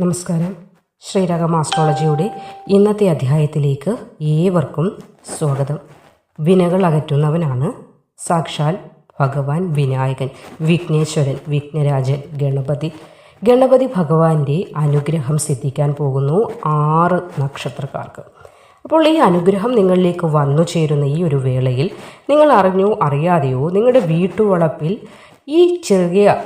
നമസ്കാരം. ശ്രീരകം ആസ്ട്രോളജിയുടെ ഇന്നത്തെ അധ്യായത്തിലേക്ക് ഏവർക്കും സ്വാഗതം. വിനകൾ അകറ്റുന്നവനാണ് സാക്ഷാൽ ഭഗവാൻ വിനായകൻ വിഘ്നേശ്വരൻ വിഘ്നരാജൻ ഗണപതി. ഗണപതി ഭഗവാന്റെ അനുഗ്രഹം സിദ്ധിക്കാൻ പോകുന്നു ആറ് നക്ഷത്രക്കാർക്ക്. അപ്പോൾ ഈ അനുഗ്രഹം നിങ്ങളിലേക്ക് വന്നു ചേരുന്ന ഈ ഒരു വേളയിൽ നിങ്ങൾ അറിഞ്ഞോ അറിയാതെയോ നിങ്ങളുടെ വീട്ടുവളപ്പിൽ ഈ ചെറിയ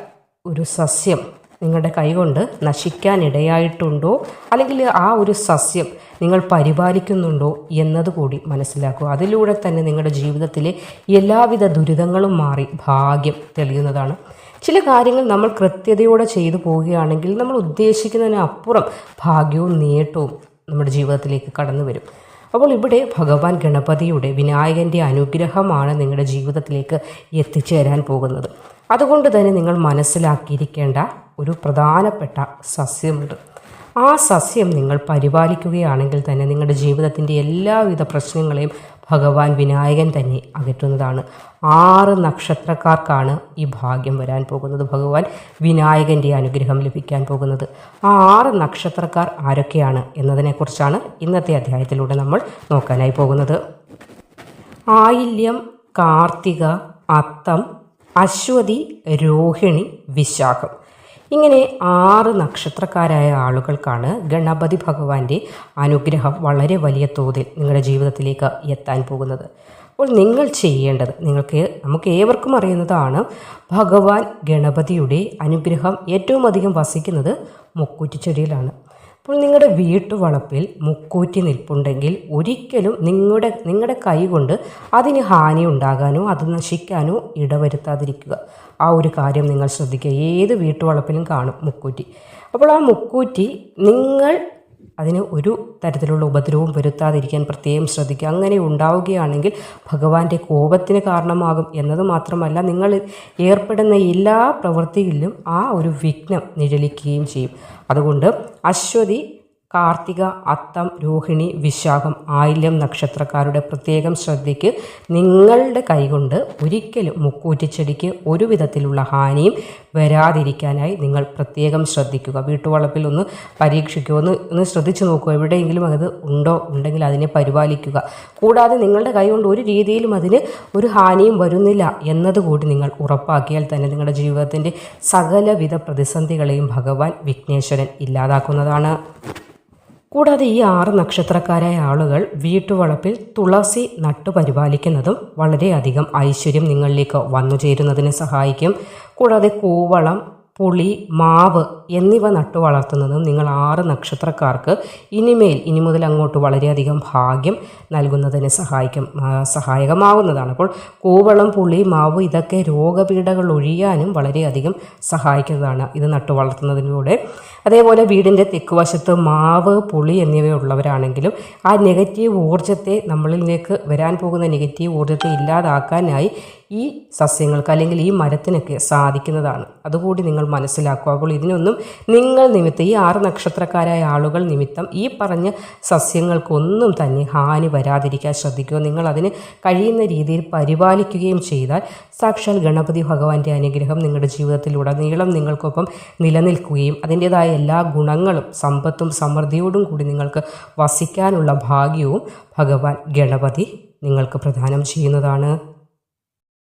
ഒരു സസ്യം നിങ്ങളുടെ കൈകൊണ്ട് നശിക്കാനിടയായിട്ടുണ്ടോ അല്ലെങ്കിൽ ആ ഒരു സസ്യം നിങ്ങൾ പരിപാലിക്കുന്നുണ്ടോ എന്നതുകൂടി മനസ്സിലാക്കുക. അതിലൂടെ തന്നെ നിങ്ങളുടെ ജീവിതത്തിലെ എല്ലാവിധ ദുരിതങ്ങളും മാറി ഭാഗ്യം തെളിയുന്നതാണ്. ചില കാര്യങ്ങൾ നമ്മൾ കൃത്യതയോടെ ചെയ്തു പോവുകയാണെങ്കിൽ നമ്മൾ ഉദ്ദേശിക്കുന്നതിനപ്പുറം ഭാഗ്യവും നേട്ടവും നമ്മുടെ ജീവിതത്തിലേക്ക് കടന്നു വരും. അപ്പോൾ ഇവിടെ ഭഗവാൻ ഗണപതിയുടെ വിനായകന്റെ അനുഗ്രഹമാണ് നിങ്ങളുടെ ജീവിതത്തിലേക്ക് എത്തിച്ചേരാൻ പോകുന്നത്. അതുകൊണ്ട് തന്നെ നിങ്ങൾ മനസ്സിലാക്കിയിരിക്കേണ്ട ഒരു പ്രധാനപ്പെട്ട സസ്യമുണ്ട്. ആ സസ്യം നിങ്ങൾ പരിപാലിക്കുകയാണെങ്കിൽ തന്നെ നിങ്ങളുടെ ജീവിതത്തിന്റെ എല്ലാവിധ പ്രശ്നങ്ങളെയും ഭഗവാൻ വിനായകൻ തന്നെ അകറ്റുന്നതാണ്. ആറ് നക്ഷത്രക്കാർക്കാണ് ഈ ഭാഗ്യം വരാൻ പോകുന്നത്. ഭഗവാൻ വിനായകന്റെ അനുഗ്രഹം ലഭിക്കാൻ പോകുന്നത്. ആ ആറ് നക്ഷത്രക്കാർ ആരൊക്കെയാണ് എന്നതിനെക്കുറിച്ചാണ് ഇന്നത്തെ അധ്യായത്തിലൂടെ നമ്മൾ നോക്കാനായി പോകുന്നത്. ആയില്യം കാർത്തിക അത്തം അശ്വതി രോഹിണി വിശാഖം. ഇങ്ങനെ ആറ് നക്ഷത്രക്കാരായ ആളുകൾക്കാണ് ഗണപതി ഭഗവാന്റെ അനുഗ്രഹം വളരെ വലിയ തോതിൽ നിങ്ങളുടെ ജീവിതത്തിലേക്ക് എത്താൻ പോകുന്നത്. അപ്പോൾ നിങ്ങൾ ചെയ്യേണ്ടത് നിങ്ങൾക്ക് നമുക്ക് ഏവർക്കും അറിയുന്നതാണ് ഭഗവാൻ ഗണപതിയുടെ അനുഗ്രഹം ഏറ്റവും അധികം വസിക്കുന്നത് മുക്കൂറ്റിച്ചെടിയിലാണ്. അപ്പോൾ നിങ്ങളുടെ വീട്ടുവളപ്പിൽ മുക്കൂറ്റി നിൽപ്പുണ്ടെങ്കിൽ ഒരിക്കലും നിങ്ങളുടെ നിങ്ങളുടെ കൈ കൊണ്ട് അതിന് ഹാനി ഉണ്ടാകാനോ അത് നശിക്കാനോ ഇടവരുത്താതിരിക്കുക. ആ ഒരു കാര്യം നിങ്ങൾ ശ്രദ്ധിക്കുക. ഏത് വീട്ടുവളപ്പിലും കാണും മുക്കൂറ്റി. അപ്പോൾ ആ മുക്കൂറ്റി നിങ്ങൾ അതിന് ഒരു തരത്തിലുള്ള ഉപദ്രവവും വരുത്താതിരിക്കാൻ പ്രത്യേകം ശ്രദ്ധിക്കുക. അങ്ങനെ ഉണ്ടാവുകയാണെങ്കിൽ ഭഗവാന്റെ കോപത്തിന് കാരണമാകും എന്നത് മാത്രമല്ല നിങ്ങൾ ഏർപ്പെടുന്ന എല്ലാ പ്രവൃത്തിയിലും ആ ഒരു വിഘ്നം നിഴലിക്കുകയും ചെയ്യും. അതുകൊണ്ട് അശ്വതി കാർത്തിക അത്തം രോഹിണി വിശാഖം ആയില്യം നക്ഷത്രക്കാരുടെ പ്രത്യേകം ശ്രദ്ധയ്ക്ക് നിങ്ങളുടെ കൈകൊണ്ട് ഒരിക്കലും മുക്കൂറ്റിച്ചെടിക്ക് ഒരു വിധത്തിലുള്ള ഹാനിയും വരാതിരിക്കാനായി നിങ്ങൾ പ്രത്യേകം ശ്രദ്ധിക്കുക. വീട്ടുവളപ്പിൽ ഒന്ന് പരീക്ഷിക്കുക ഒന്ന് ഒന്ന് ശ്രദ്ധിച്ചു നോക്കുക എവിടെയെങ്കിലും അത് ഉണ്ടോ ഉണ്ടെങ്കിൽ അതിനെ പരിപാലിക്കുക. കൂടാതെ നിങ്ങളുടെ കൈകൊണ്ട് ഒരു രീതിയിലും അതിന് ഒരു ഹാനിയും വരുന്നില്ല എന്നതുകൂടി നിങ്ങൾ ഉറപ്പാക്കിയാൽ തന്നെ നിങ്ങളുടെ ജീവിതത്തിന്റെ സകലവിധ പ്രതിസന്ധികളെയും ഭഗവാൻ വിഘ്നേശ്വരൻ ഇല്ലാതാക്കുന്നതാണ്. കൂടാതെ ഈ ആറ് നക്ഷത്രക്കാരായ ആളുകൾ വീട്ടുവളപ്പിൽ തുളസി നട്ടു പരിപാലിക്കുന്നതും വളരെയധികം ഐശ്വര്യം നിങ്ങളിലേക്ക് വന്നു സഹായിക്കും. കൂടാതെ കൂവളം പുളി മാവ് എന്നിവ നട്ടു വളർത്തുന്നതും നിങ്ങൾ ആറ് നക്ഷത്രക്കാർക്ക് ഇനിമേൽ ഇനി മുതൽ അങ്ങോട്ട് വളരെയധികം ഭാഗ്യം നൽകുന്നതിന് സഹായിക്കും സഹായകമാവുന്നതാണ്. അപ്പോൾ കൂവളം പുളി മാവ് ഇതൊക്കെ രോഗപീഠകൾ ഒഴിയാനും വളരെയധികം സഹായിക്കുന്നതാണ് ഇത് നട്ടു വളർത്തുന്നതിലൂടെ. അതേപോലെ വീടിന്റെ തെക്കുവശത്ത് മാവ് പുളി എന്നിവയുള്ളവരാണെങ്കിലും ആ നെഗറ്റീവ് ഊർജത്തെ നമ്മളിലേക്ക് വരാൻ പോകുന്ന നെഗറ്റീവ് ഊർജത്തെ ഇല്ലാതാക്കാനായി ഈ സസ്യങ്ങൾക്ക് അല്ലെങ്കിൽ ഈ മരത്തിനൊക്കെ സാധിക്കുന്നതാണ്. അതുകൂടി നിങ്ങൾ മനസ്സിലാക്കുക. അപ്പോൾ ഇതിനൊന്നും നിങ്ങൾ നിമിത്തം ഈ ആറ് നക്ഷത്രക്കാരായ ആളുകൾ നിമിത്തം ഈ പറഞ്ഞ സസ്യങ്ങൾക്കൊന്നും തന്നെ ഹാനി വരാതിരിക്കാൻ ശ്രദ്ധിക്കുക. നിങ്ങൾ അതിന് കഴിയുന്ന രീതിയിൽ പരിപാലിക്കുകയും ചെയ്താൽ സാക്ഷാൽ ഗണപതി ഭഗവാന്റെ അനുഗ്രഹം നിങ്ങളുടെ ജീവിതത്തിലുടനീളം നിങ്ങൾക്കൊപ്പം നിലനിൽക്കുകയും അതിന്റെതായ എല്ലാ ഗുണങ്ങളും സമ്പത്തും സമൃദ്ധിയോടും കൂടി നിങ്ങൾക്ക് വസിക്കാനുള്ള ഭാഗ്യവും ഭഗവാൻ ഗണപതി നിങ്ങൾക്ക് പ്രദാനം ചെയ്യുന്നതാണ്.